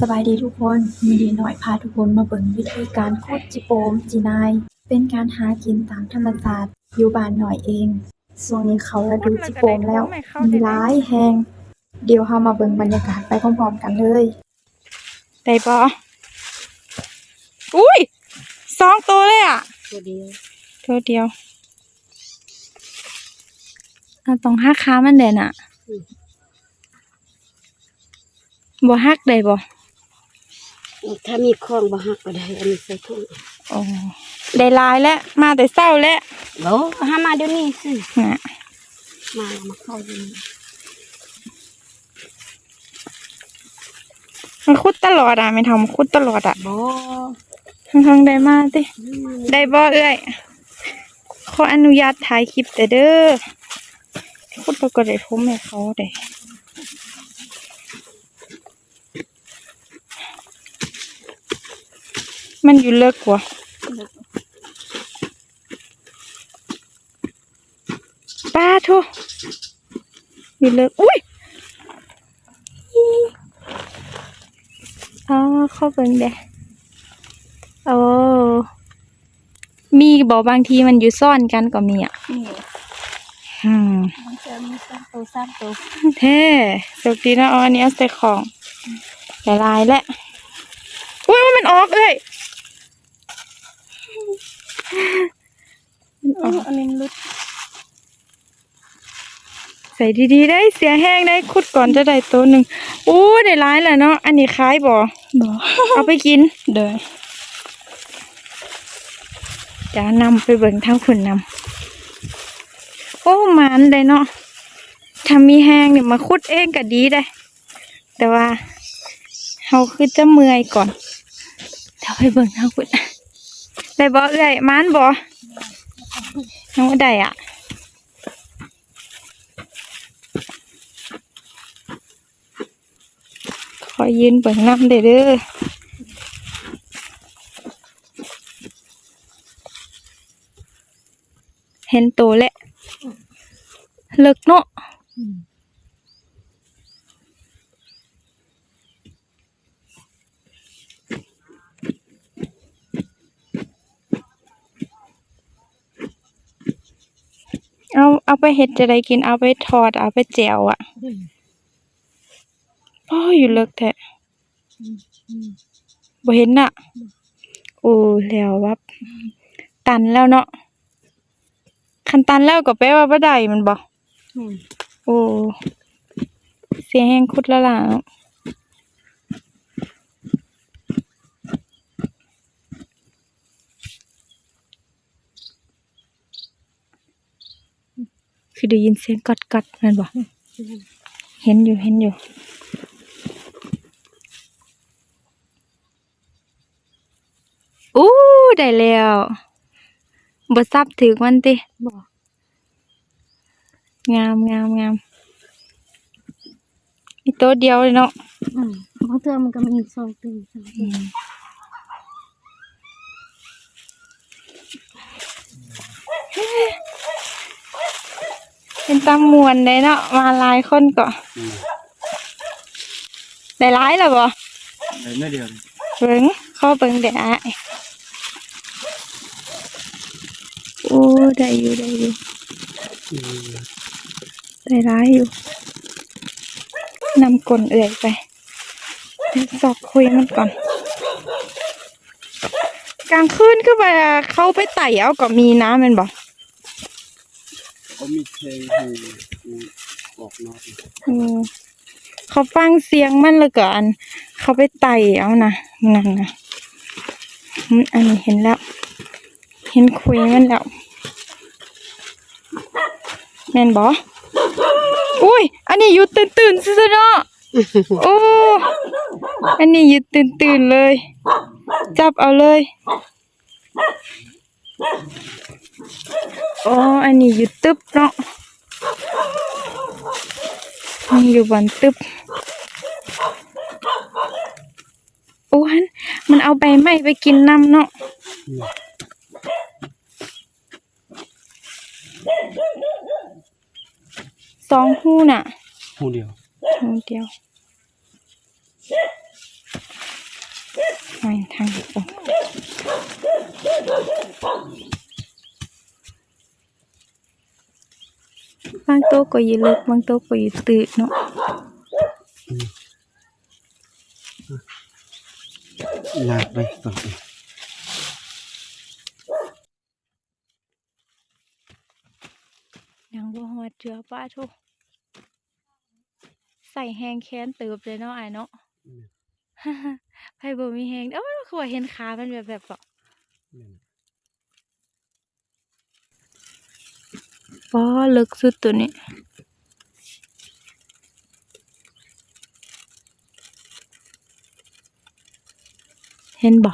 สบายดีทุกคนมีดีหน่อยพาทุกคนมาเบิ่งวิธีการขุดจิโปมจีนาย เป็นการหากินตามธรรมชาติอยู่บ้านหน่อยเองส่วนนี้เขาระดูจิโปมแล้วมีหลายแหงเดี๋ยวเรามาเบิ่งบรรยากาศไปพร้อมๆกันเลยได้ปะอุ้ยสองตัวเลยอะตัวเดียวตัวเดียวเอาตรงหักขามันเด่นอะบ่หักได้บ่ ถ้ามีคล้องบ่หักก็ได้ อันนี้ใส่ถุงโอ้ได้หลายแล้วมาแต่เศร้าแล้วโอ้หามาเดี๋ยวนี้สิน่ะมาแล้วมาเข้าอยู่นี่มันคุดตลอดอะไม่ทำคุดตลอดอะบ่ทั้งๆได้มาติมาได้บ่เอ้ยขออนุญาตถ่ายคลิปแต่เด้อคุดแล้วก็ได้ผมให้เขาได้ มันอยู่เลิกกว่าป้าทุอยู่เลิกอุ้ยอีอ๋อเข้าเบิ่งเด้โอ้มีบอกบางทีมันอยู่ซ่อนกันก็มีอะนี่อืมมันจะมีสามตัวสามตัวเท่โชคดีนะเอาอันนี้เอาใส่ของละลายแล้วอุ้ยมันออกเลยมัน ออกอันนี้ลุดใส่ดีๆได้เสียแห้งได้คุดก่อนจะได้ตัวหนึ่งอู้ได้ร้ายแหละเนาะอันนี้คล้ายบ่บ่เอาไปกินเด้อจะนำไปเบิ่งทางขุนนำโอ้หมันได้เนาะถ้ามีแห้งเนี่ยมาคุดเองก็ดีได้ แต่ว่าเราคือจะเมื่อยก่อนถ้าไปเบิ่งทางขุน ได้บ่เอ้อยมันบ่น้องได้อะขอยืนเบิ่งน้ำเด้อเด้อเห็นโตแล้วเลิกเนาะ เอาเอาไปเห็ดจะได้กินเอาไปทอดเอาไปแจวอะ่ะพ่ออยู่เลิกแท้บ่เห็นน่ะโอ้แล้ววับตันแล้วเนาะคันตันแล้วก็แปลว่าบ่ได้มันบ่แม่นโอ้เสียงแห้งคุดแล้วล่ะ คือได้ยินเสียงกัดกัดๆแมันบ่เห็นอยู่เห็นอยู่ อู้ได้แล้วบ่ซับถึงมันติบ่งามงามงามมีตัวเดียวเลยเนาะอืมบางเทื่อมันก็มีสองตัวสามตั เป็นตามมวนได้เนาะมาหลายคนก็ได้หลายแล้วบ่เลยไม่เดียวเลยเบิ่งเข้าเบิ่งได้อ้ายโอ้ได้อยู่ได้อยู่ได้หลายอยู่นำกลนเอื่อยไปเดี๋ยวสอบคุยมันก่อน กลางคืนก็ไปเขาไปไต่เอาก็มีน้ำแมันบ่ เขามีเพลงให้ออกนอกอืมเขาฟังเสียงมันแล้วก็อัน เขาไปไต่เอานะนั่นนะอืมอันนี้เห็นแล้ว เห็นคุยมันแล้วแม่นบออุ้ย อันนี้อยู่ตื่นตื่นๆซื่อๆเนาะโอ้อันนี้อยู่ตื่นตื่นๆเลย จับเอาเลย อ๋อ อันนี้อยู่ตึบเนาะมันอยู่บนตึบโอ้ฮันมันเอาใบไม้ไปกินน้ำเนาะสองหูน่ะหูเดียวหูเดียว บางโต๊ะก็อยู่เล็กบางโต๊ะก็อยู่ตื่นเนาะลาไปก่อนยังบ่หอดเจือป้าทุกใส่แหงแค้นเติบเลยเนาะไอเนาะไพ่บ่มีแหงเอ้าคือว่าเห็นขามันแบบแบบเกา บ่ป้อลึกสุดตัวนี้เห็นบ่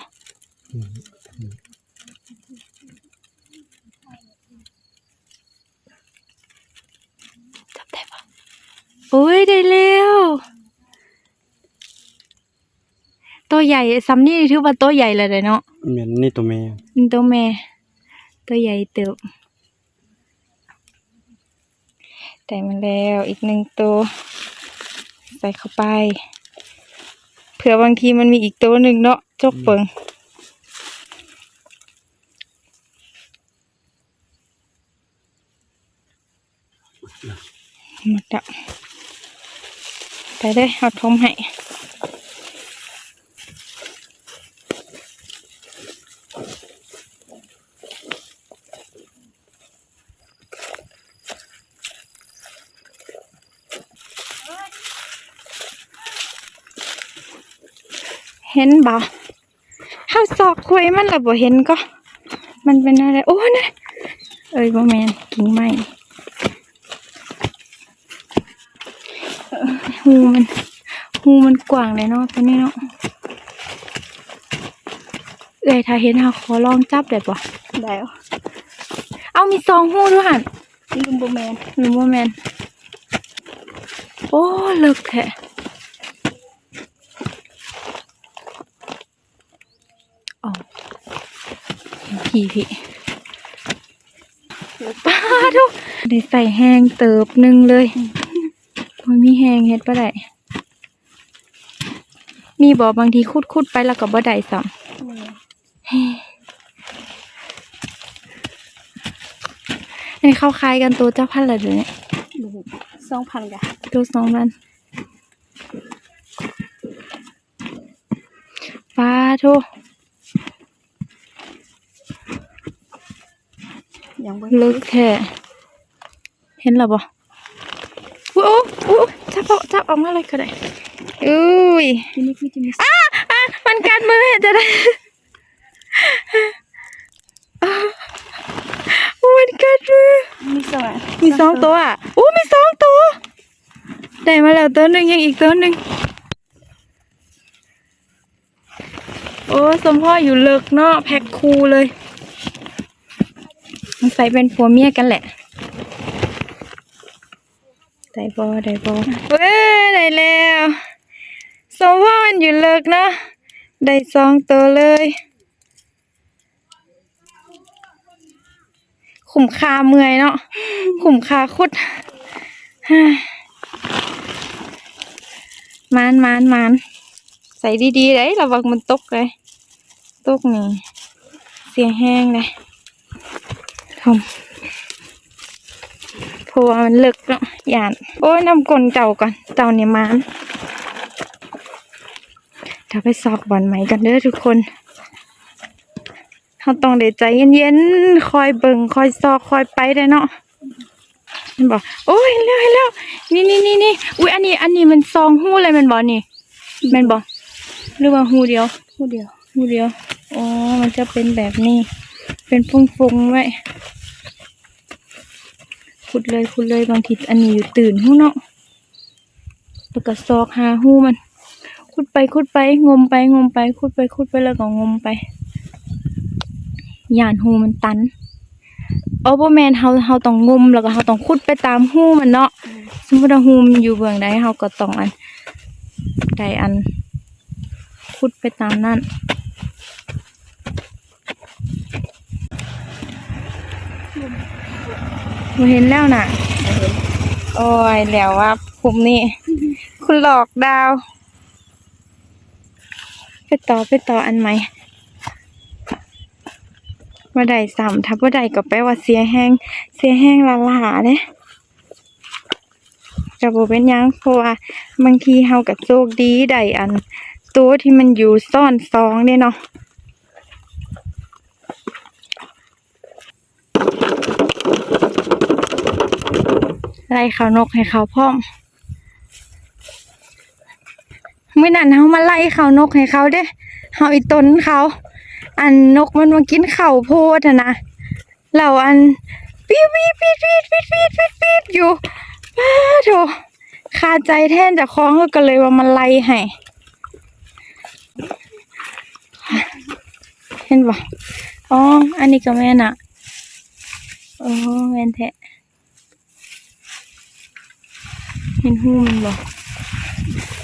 จับได้ปะโอ้ยได้แล้วตัวใหญ่ซ้ำนี่ถือว่าตัวใหญ่เลยเนาะ เหมือนนี่ตัวแม่นี่ตัวแม่ ตัวใหญ่เติบได้มาแล้วอีกหนึ่งตัว ใส่เข้าไปเผื่อบางทีมันมีอีกตัวหนึ่งเนาะจกเปิงหมดแล้วไปเลยเอาทมให้ เห็นบ่เฮาซอกคุยมันและบ่เห็นก็ มันเป็นอะไร โอ้นะเอ้ยบ่แม่นกิ่งไม้เออหูมันหูมันกว้างเลยเนาะตัวนี้เนาะเอ้ยถ้าเห็นเฮาขอลองจับได้บ่ได้วเอามีสองหูด้วยหั่นลืมบ่แม่นหรือบ่แม่นโอ้เลิกแท้ พี่พี่ป้าทุกได้ใส่แห้งเติบหนึ่งเลยมันมีแห้งเฮ็ดปะได้มีบอกบางทีคุดคุดๆไปแล้วก็บ่ได้ซ้ำอันนี้เข้าคล้ายกันตัวเจ้าพันธุ์ละเดี๋ยวนี้บ่ฮู้2,000กะตัวสองนั้นป้าโทยังบ่ ลึกแท้เห็นหรอบ่อุ๊ยโอ้อุ๊ยจับเอาจับออกมาเลยก็ได้อุ้ยทีนี้คือจะมีอะมันกัดมือเห็นจะได้อะมันกัดมือมีสองมีสองตัวอะอู้มีสองตัวได้มาแล้วตัวหนึ่งยังอีกตัวหนึ่งโอ้สมพ่ออยู่เลิกเนาะแพ็คคูเลย มันใส่เป็นผัวเมียกันแหละได้บอได้บอเว้ยได้แล้วสมพ่อมันอยู่เลิกเนาะได้สองตัวเลยขุมคาเมื่อยเนาะขุมคาคุดมานมานมานใส่ดีๆเลยระวังมันตกเลย ตกนี่ เสียงแห้งเลย ทอมเพราะว่ามันเลิกเนาะหยาน โอ้ยน้ำกลนเจ้าก่อนเจ้าเนี่ยมานเดี๋ยวไปซอกบอลใหม่กันเด้อทุกคนเราต้องเดใจเย็นๆ คอยเบิ่งคอยซอกคอยไปได้เนาะมันบอก โอ้ยเห็นแล้วเห็นแล้วนี่นี่นี่นี่อุ้ยอันนี้ อันนี้มันซองหู้เลยแมันบอกนี่แมันบอกหรือว่าหูเดียวผู้เดียวหูเดียว อ๋อ มันจะเป็นแบบนี้ เป็นฟุ้งๆไว้ ขุดเลยขุดเลยบางทีอันนี้อยู่ตื่นหูเนาะแล้วก็ซอกหาหูมัน ขุดไปขุดไปงมไปงมไปขุดไปขุดไปแล้วก็งมไปย่านหูมันตันโอเปอร์แมนเฮาเฮาต้องงมแล้วก็เฮาต้องขุดไปตามหูมันเนาะสมมุติว่าหูมันอยู่เบื้องใดเฮาก็ต้องอันใดอันขุดไปตามนั้น บ่เห็นแล้วน่ะ โอ้ยแล้วว่าผมนี่ คุณหลอกดาว ไปต่อไปต่ออันใหม่ว่าได้สามทับว่าได้ก็แปลว่าเสียแห้งเสียแห้งละลาเด้ก็บ่เป็นยังเพราะว่าบางทีเฮาก็โชคดีได้อัน ตัวที่มันอยู่ซ่อนซองเด้เนาะ ไล่เขานกให้เขาพร้อมเมื่อนั้นเฮามาไล่เขานกให้เขาเด้เฮาอีต้นเขา อันนกมันมากินเข้าโพดอะนะเราอันปีดปีดปีดปีดปีดปีดปีดปีดอยู่ป้าโถคาใจแท่นจากคล้องก็เลยว่ามันไล่ให้เห็นบ่อ๋อ อันนี้ก็แม่นอะโอ้แม่นแท้ 真好，真棒。